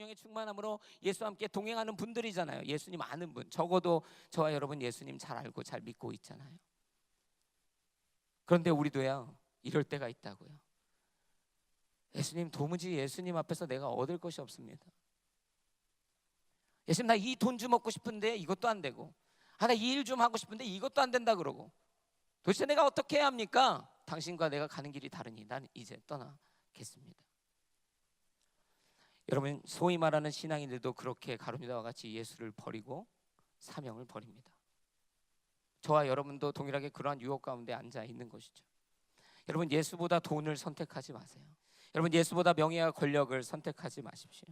성령의 충만함으로 예수와 함께 동행하는 분들이잖아요. 예수님 아는 분. 적어도 저와 여러분 예수님 잘 알고 잘 믿고 있잖아요. 그런데 우리도요. 이럴 때가 있다고요. 예수님 도무지 예수님 앞에서 내가 얻을 것이 없습니다. 예수님 나 이 돈좀 얻고 싶은데 이것도 안 되고 아 나 이 일 좀 하고 싶은데 이것도 안 된다 그러고 도대체 내가 어떻게 해야 합니까? 당신과 내가 가는 길이 다르니 난 이제 떠나겠습니다. 여러분 소위 말하는 신앙인들도 그렇게 가룟유다와 같이 예수를 버리고 사명을 버립니다. 저와 여러분도 동일하게 그러한 유혹 가운데 앉아 있는 것이죠. 여러분 예수보다 돈을 선택하지 마세요. 여러분 예수보다 명예와 권력을 선택하지 마십시오.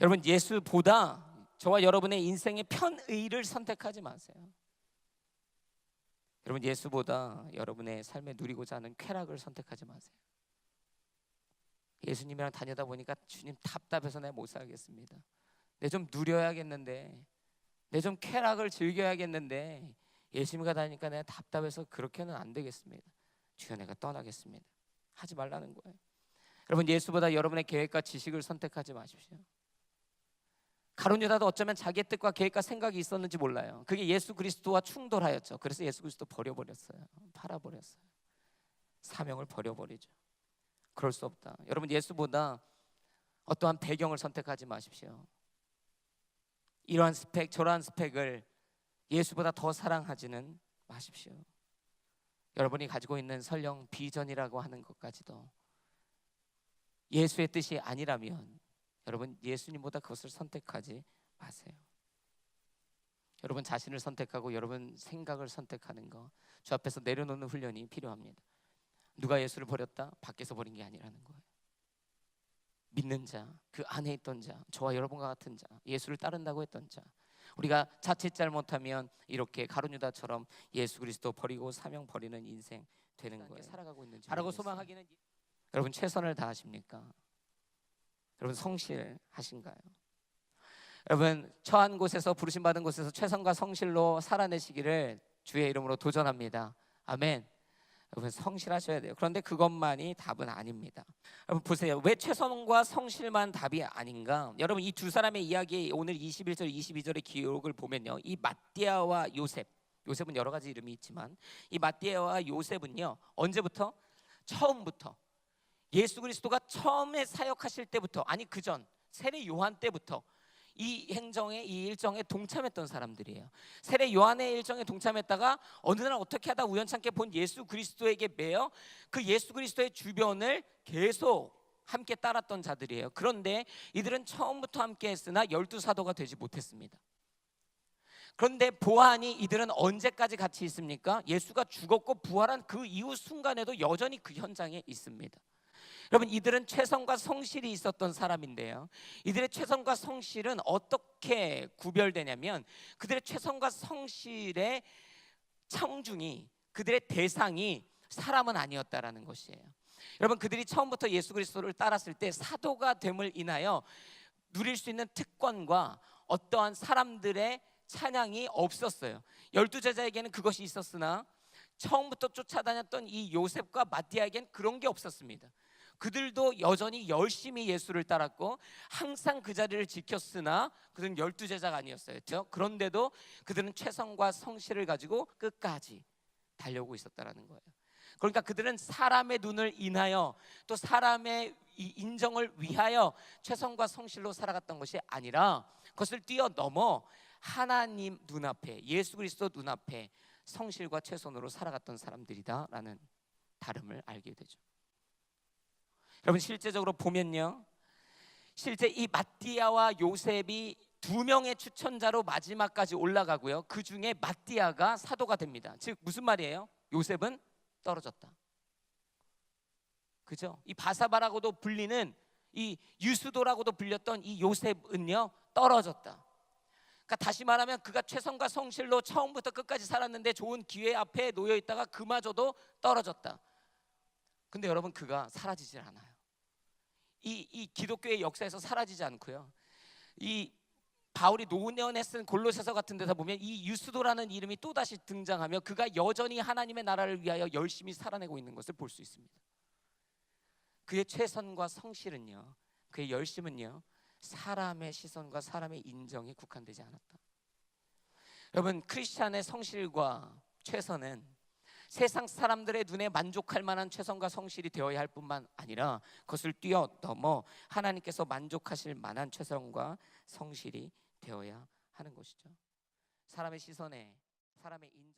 여러분 예수보다 저와 여러분의 인생의 편의를 선택하지 마세요. 여러분 예수보다 여러분의 삶에 누리고자 하는 쾌락을 선택하지 마세요. 예수님이랑 다니다 보니까 주님 답답해서 내가 못 살겠습니다. 내 좀 누려야겠는데, 내 좀 쾌락을 즐겨야겠는데 예수님과 다니까 내가 답답해서 그렇게는 안 되겠습니다. 주여 내가 떠나겠습니다. 하지 말라는 거예요. 여러분 예수보다 여러분의 계획과 지식을 선택하지 마십시오. 가론 유다도 어쩌면 자기의 뜻과 계획과 생각이 있었는지 몰라요. 그게 예수 그리스도와 충돌하였죠. 그래서 예수 그리스도 버려버렸어요. 팔아버렸어요. 사명을 버려버리죠. 그럴 수 없다. 여러분 예수보다 어떠한 배경을 선택하지 마십시오. 이러한 스펙, 저러한 스펙을 예수보다 더 사랑하지는 마십시오. 여러분이 가지고 있는 설령 비전이라고 하는 것까지도 예수의 뜻이 아니라면 여러분 예수님보다 그것을 선택하지 마세요. 여러분 자신을 선택하고 여러분 생각을 선택하는 거 주 앞에서 내려놓는 훈련이 필요합니다. 누가 예수를 버렸다? 밖에서 버린 게 아니라는 거예요. 믿는 자, 그 안에 있던 자, 저와 여러분과 같은 자, 예수를 따른다고 했던 자. 우리가 자칫 잘못하면 이렇게 가룟유다처럼 예수 그리스도 버리고 사명 버리는 인생 되는 거예요. 살아가고 있는지 바라고 소망하기는 여러분 최선을 다하십니까? 여러분 성실하신가요? 여러분 처한 곳에서 부르심 받은 곳에서 최선과 성실로 살아내시기를 주의 이름으로 도전합니다. 아멘. 여러분 성실하셔야 돼요. 그런데 그것만이 답은 아닙니다. 여러분 보세요. 왜 최선과 성실만 답이 아닌가? 여러분 이 두 사람의 이야기 오늘 21절 22절의 기록을 보면요. 이 마띠아와 요셉. 요셉은 여러 가지 이름이 있지만 이 마띠아와 요셉은요. 언제부터? 처음부터 예수 그리스도가 처음에 사역하실 때부터 아니 그전 세례 요한 때부터 이 행정에 이 일정에 동참했던 사람들이에요. 세례 요한의 일정에 동참했다가 어느 날 어떻게 하다 우연찮게 본 예수 그리스도에게 매여 그 예수 그리스도의 주변을 계속 함께 따랐던 자들이에요. 그런데 이들은 처음부터 함께 했으나 열두 사도가 되지 못했습니다. 그런데 보아하니 이들은 언제까지 같이 있습니까? 예수가 죽었고 부활한 그 이후 순간에도 여전히 그 현장에 있습니다. 여러분 이들은 최선과 성실이 있었던 사람인데요. 이들의 최선과 성실은 어떻게 구별되냐면 그들의 최선과 성실의 청중이 그들의 대상이 사람은 아니었다라는 것이에요. 여러분 그들이 처음부터 예수 그리스도를 따랐을 때 사도가 됨을 인하여 누릴 수 있는 특권과 어떠한 사람들의 찬양이 없었어요. 열두 제자에게는 그것이 있었으나 처음부터 쫓아다녔던 이 요셉과 마띠아에겐 그런 게 없었습니다. 그들도 여전히 열심히 예수를 따랐고 항상 그 자리를 지켰으나 그들은 열두 제자가 아니었어요. 그런데도 그들은 최선과 성실을 가지고 끝까지 달려오고 있었다라는 거예요. 그러니까 그들은 사람의 눈을 인하여 또 사람의 인정을 위하여 최선과 성실로 살아갔던 것이 아니라 그것을 뛰어넘어 하나님 눈앞에 예수 그리스도 눈앞에 성실과 최선으로 살아갔던 사람들이다라는 다름을 알게 되죠. 여러분 실제적으로 보면요. 실제 이 마띠아와 요셉이 두 명의 추천자로 마지막까지 올라가고요. 그 중에 마띠아가 사도가 됩니다. 즉 무슨 말이에요? 요셉은 떨어졌다. 그죠? 이 바사바라고도 불리는 이 유수도라고도 불렸던 이 요셉은요 떨어졌다. 그러니까 다시 말하면 그가 최선과 성실로 처음부터 끝까지 살았는데 좋은 기회 앞에 놓여 있다가 그마저도 떨어졌다. 근데 여러분 그가 사라지질 않아요. 이, 이 기독교의 역사에서 사라지지 않고요. 이 바울이 노년에 쓴 골로새서 같은 데서 보면 이 유스도라는 이름이 또 다시 등장하며 그가 여전히 하나님의 나라를 위하여 열심히 살아내고 있는 것을 볼 수 있습니다. 그의 최선과 성실은요 그의 열심은요 사람의 시선과 사람의 인정에 국한되지 않았다. 여러분 크리스찬의 성실과 최선은 세상 사람들의 눈에 만족할 만한 최선과 성실이 되어야 할 뿐만 아니라 그것을 뛰어넘어 하나님께서 만족하실 만한 최선과 성실이 되어야 하는 것이죠. 사람의 시선에 사람의 인정